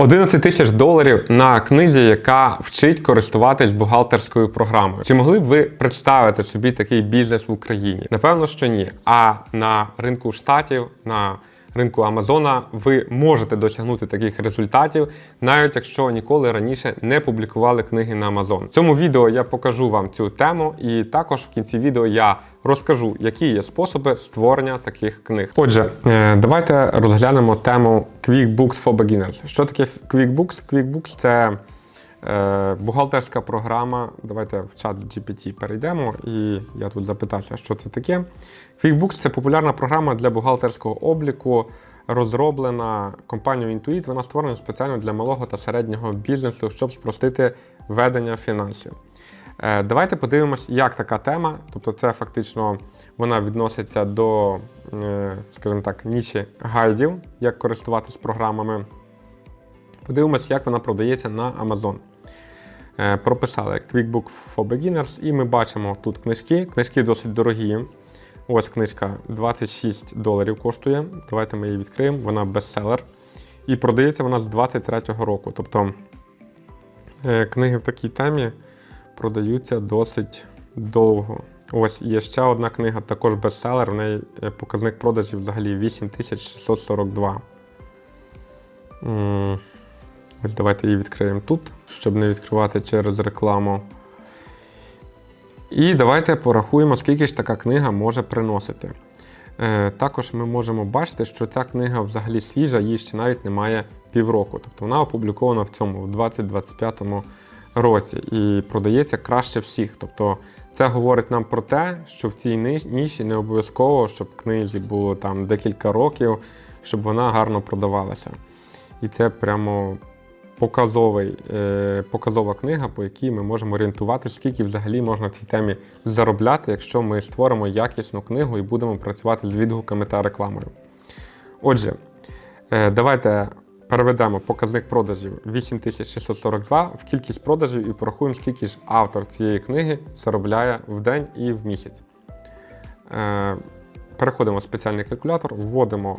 11 тисяч доларів на книзі, яка вчить користуватись бухгалтерською програмою. Чи могли б ви представити собі такий бізнес в Україні? Напевно, що ні. А на ринку штатів, на ринку Амазона, ви можете досягнути таких результатів, навіть якщо ніколи раніше не публікували книги на Амазон. В цьому відео я покажу вам цю тему, і також в кінці відео я розкажу, які є способи створення таких книг. Отже, е, давайте розглянемо тему QuickBooks for Beginners. Що таке QuickBooks? QuickBooks – це бухгалтерська програма. Давайте в чат GPT перейдемо, і я тут запитався, що це таке. QuickBooks – це популярна програма для бухгалтерського обліку, розроблена компанією Intuit. Вона створена спеціально для малого та середнього бізнесу, щоб спростити ведення фінансів. Е, Давайте подивимось, як така тема, тобто це фактично вона відноситься до, е, скажімо так, ніші гайдів, як користуватись програмами. Подивимось, як вона продається на Amazon. Е, Прописали QuickBook for Beginners, і ми бачимо тут книжки. Книжки досить дорогі. Ось книжка 26 доларів коштує. Давайте ми її відкриємо. Вона бестселер. І продається вона з 23-го року. Тобто е, книги в такій темі продаються досить довго. Ось є ще одна книга, також бестселер. В неї е, показник продажів взагалі 8642. Давайте її відкриємо тут, щоб не відкривати через рекламу. І давайте порахуємо, скільки ж така книга може приносити. Е, також ми можемо бачити, що ця книга взагалі свіжа, їй ще навіть немає півроку. Тобто вона опублікована в цьому, в 2025 році, і продається краще всіх. Тобто це говорить нам про те, що в цій ніші не обов'язково, щоб книзі було там декілька років, щоб вона гарно продавалася. І це прямо показовий, е, показова книга, по якій ми можемо орієнтувати, скільки взагалі можна в цій темі заробляти, якщо ми створимо якісну книгу і будемо працювати з відгуками та рекламою. Отже, е, давайте переведемо показник продажів 8642 в кількість продажів і порахуємо, скільки ж автор цієї книги заробляє в день і в місяць. Е, Переходимо в спеціальний калькулятор, вводимо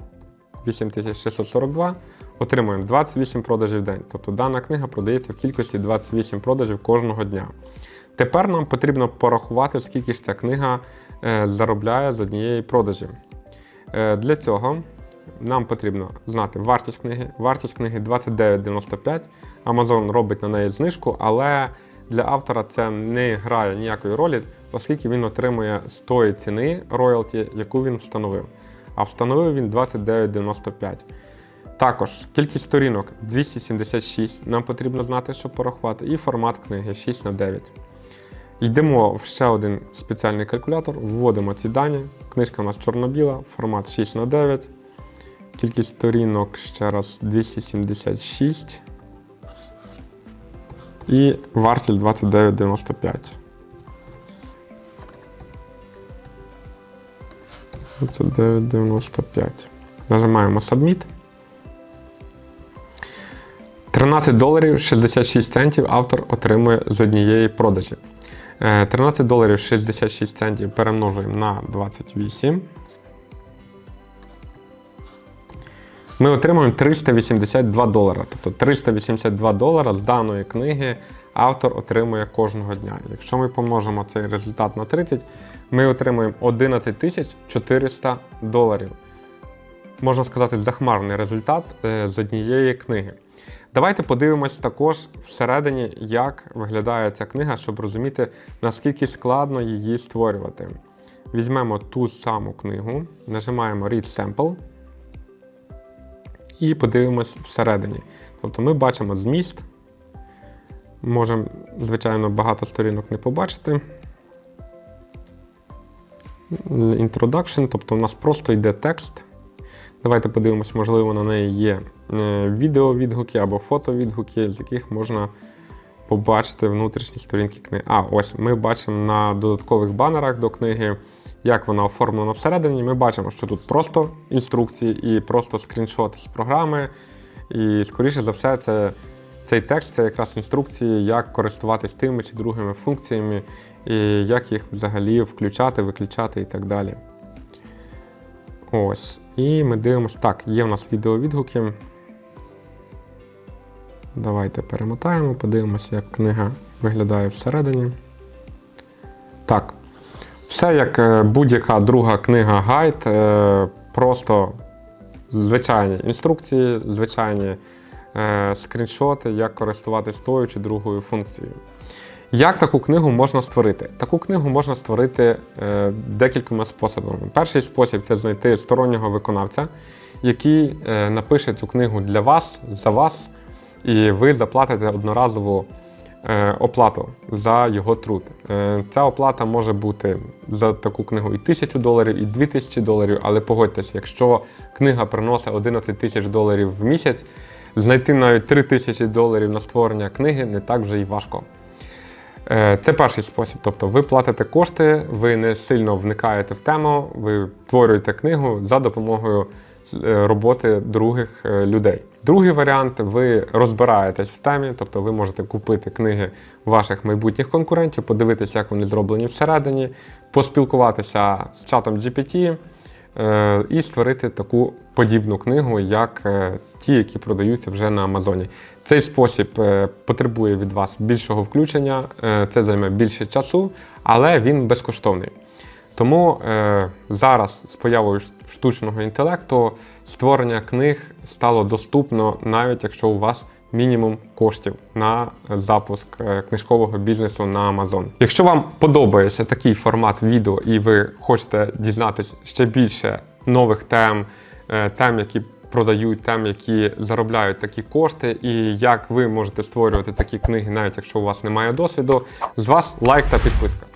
8642, отримуємо 28 продажів в день. Тобто дана книга продається в кількості 28 продажів кожного дня. Тепер нам потрібно порахувати, скільки ж ця книга е, заробляє з однієї продажі. Е, Для цього нам потрібно знати вартість книги. Вартість книги 29,95. Amazon робить на неї знижку, але для автора це не грає ніякої ролі, оскільки він отримує з тої ціни роялті, яку він встановив. А встановив він 29,95. Також кількість сторінок 276. Нам потрібно знати, щоб порахувати, і формат книги 6 на 9. Йдемо в ще один спеціальний калькулятор, вводимо ці дані. Книжка у нас чорно-біла, формат 6 на 9. Кількість сторінок ще раз 276. І вартість 29,95. 29,95. Нажимаємо Submit. 13 доларів 66 центів автор отримує з однієї продажі. Е, 13 доларів 66 центів перемножуємо на 28. Ми отримуємо 382 долара. Тобто 382 долара з даної книги автор отримує кожного дня. Якщо ми помножимо цей результат на 30, ми отримуємо 11 400 доларів. Можна сказати, захмарний результат е, з однієї книги. Давайте подивимось також всередині, як виглядає ця книга, щоб розуміти, наскільки складно її створювати. Візьмемо ту саму книгу, нажимаємо Read Sample і подивимось всередині. Тобто ми бачимо зміст. Можемо, звичайно, багато сторінок не побачити. Introduction, тобто у нас просто йде текст. Давайте подивимось, можливо, на неї є е, відеовідгуки або фотовідгуки, яких можна побачити внутрішні сторінки книги. А, ось ми бачимо на додаткових банерах до книги, як вона оформлена всередині. Ми бачимо, що тут просто інструкції і просто скріншот з програми. І, скоріше за все, це, цей текст це якраз інструкції, як користуватись тими чи другими функціями, і як їх взагалі включати, виключати і так далі. Ось. І ми дивимося. Так, є в нас відеовідгуки. Давайте перемотаємо, подивимося, як книга виглядає всередині. Так. Все як е, будь-яка друга книга гайд, е, просто звичайні інструкції, звичайні е, скріншоти, як користуватись тою чи другою функцією. Як таку книгу можна створити? Таку книгу можна створити е, декількома способами. Перший спосіб це знайти стороннього виконавця, який е, напише цю книгу для вас, за вас, і ви заплатите одноразову е, оплату за його труд. Е, ця оплата може бути за таку книгу і 1000 доларів, і 2000 доларів, але погодьтесь, якщо книга приносить 11 тисяч доларів в місяць, знайти навіть 3 тисячі доларів на створення книги не так вже й важко. Е, Це перший спосіб. Тобто ви платите кошти, ви не сильно вникаєте в тему, ви творюєте книгу за допомогою е, роботи других е, людей. Другий варіант ви розбираєтесь в темі, тобто ви можете купити книги ваших майбутніх конкурентів, подивитися, як вони зроблені всередині, поспілкуватися з чатом GPT і створити таку подібну книгу, як е, ті, які продаються вже на Амазоні. Цей спосіб е, потребує від вас більшого включення, е, це займе більше часу, але він безкоштовний. Тому е, зараз з появою штучного інтелекту створення книг стало доступно, навіть якщо у вас мінімум коштів на запуск е, книжкового бізнесу на Amazon. Якщо вам подобається такий формат відео і ви хочете дізнатися ще більше нових тем, е, тем, які продають, тем, які заробляють такі кошти, і як ви можете створювати такі книги, навіть якщо у вас немає досвіду, з вас лайк та підписка.